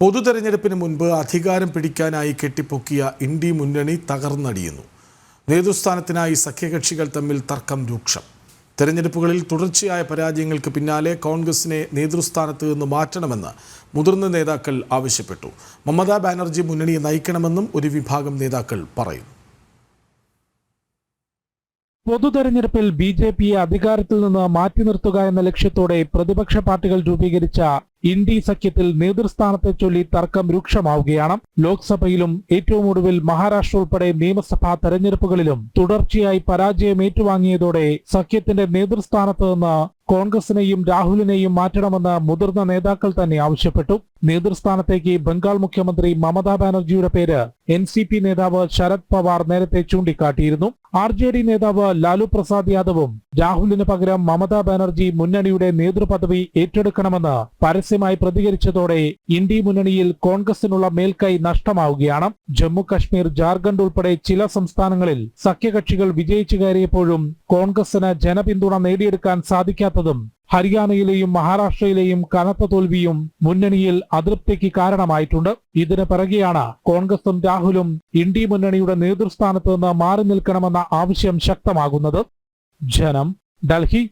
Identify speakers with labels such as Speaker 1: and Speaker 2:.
Speaker 1: പൊതു തെരഞ്ഞെടുപ്പിന് മുൻപ് അധികാരം പിടിക്കാനായി കെട്ടിപ്പൊക്കിയ ഇന്ത്യ മുന്നണി തകർന്നടിയുന്നു. നേതൃസ്ഥാനത്തിനായി സഖ്യകക്ഷികൾ തമ്മിൽ തർക്കം രൂക്ഷം. തെരഞ്ഞെടുപ്പുകളിൽ തുടർച്ചയായ പരാജയങ്ങൾക്ക് പിന്നാലെ കോൺഗ്രസിനെ നേതൃസ്ഥാനത്ത് നിന്ന് മാറ്റണമെന്ന് മുതിർന്ന നേതാക്കൾ ആവശ്യപ്പെട്ടു. മമതാ ബാനർജി മുന്നണിയെ നയിക്കണമെന്നും ഒരു വിഭാഗം നേതാക്കൾ പറയുന്നു.
Speaker 2: പൊതു തെരഞ്ഞെടുപ്പിൽ ബി ജെ പിയെ അധികാരത്തിൽ നിന്ന് മാറ്റി നിർത്തുക എന്ന ലക്ഷ്യത്തോടെ പ്രതിപക്ഷ പാർട്ടികൾ രൂപീകരിച്ച ഇന്ത്യ സഖ്യത്തിൽ നേതൃസ്ഥാനത്തെ ചൊല്ലി തർക്കം രൂക്ഷമാവുകയാണ്. ലോക്സഭയിലും ഏറ്റവും ഒടുവിൽ മഹാരാഷ്ട്ര ഉൾപ്പെടെ നിയമസഭാ തെരഞ്ഞെടുപ്പുകളിലും തുടർച്ചയായി പരാജയം ഏറ്റുവാങ്ങിയതോടെ സഖ്യത്തിന്റെ നേതൃസ്ഥാനത്ത് നിന്ന് കോൺഗ്രസിനെയും രാഹുലിനെയും മാറ്റണമെന്ന് മുതിർന്ന നേതാക്കൾ തന്നെ ആവശ്യപ്പെട്ടു. നേതൃസ്ഥാനത്തേക്ക് ബംഗാൾ മുഖ്യമന്ത്രി മമതാ ബാനർജിയുടെ പേര് എൻ സി പി നേതാവ് ശരത് പവാർ നേരത്തെ ചൂണ്ടിക്കാട്ടിയിരുന്നു. ആർ ജെ ഡി നേതാവ് ലാലു പ്രസാദ് യാദവും രാഹുലിന് പകരം മമതാ ബാനർജി മുന്നണിയുടെ നേതൃപദവി ഏറ്റെടുക്കണമെന്ന് പരസ്യമായി പ്രതികരിച്ചതോടെ ഇന്ത്യ മുന്നണിയിൽ കോൺഗ്രസിനുള്ള മേൽക്കൈ നഷ്ടമാവുകയാണ്. ജമ്മു കശ്മീർ ജാർഖണ്ഡ് ഉൾപ്പെടെ ചില സംസ്ഥാനങ്ങളിൽ സഖ്യകക്ഷികൾ വിജയിച്ചു കയറിയപ്പോഴും കോൺഗ്രസിന് ജനപിന്തുണ നേടിയെടുക്കാൻ സാധിക്കാത്തതും ഹരിയാനയിലെയും മഹാരാഷ്ട്രയിലെയും കനത്ത തോൽവിയും മുന്നണിയിൽ അതൃപ്തിക്ക് കാരണമായിട്ടുണ്ട്. ഇതിന് പിറകെയാണ് കോൺഗ്രസും രാഹുലും ഇന്ത്യ മുന്നണിയുടെ നേതൃസ്ഥാനത്ത് നിന്ന് മാറി നിൽക്കണമെന്ന ആവശ്യം ശക്തമാകുന്നത്. ജനം ഡൽഹി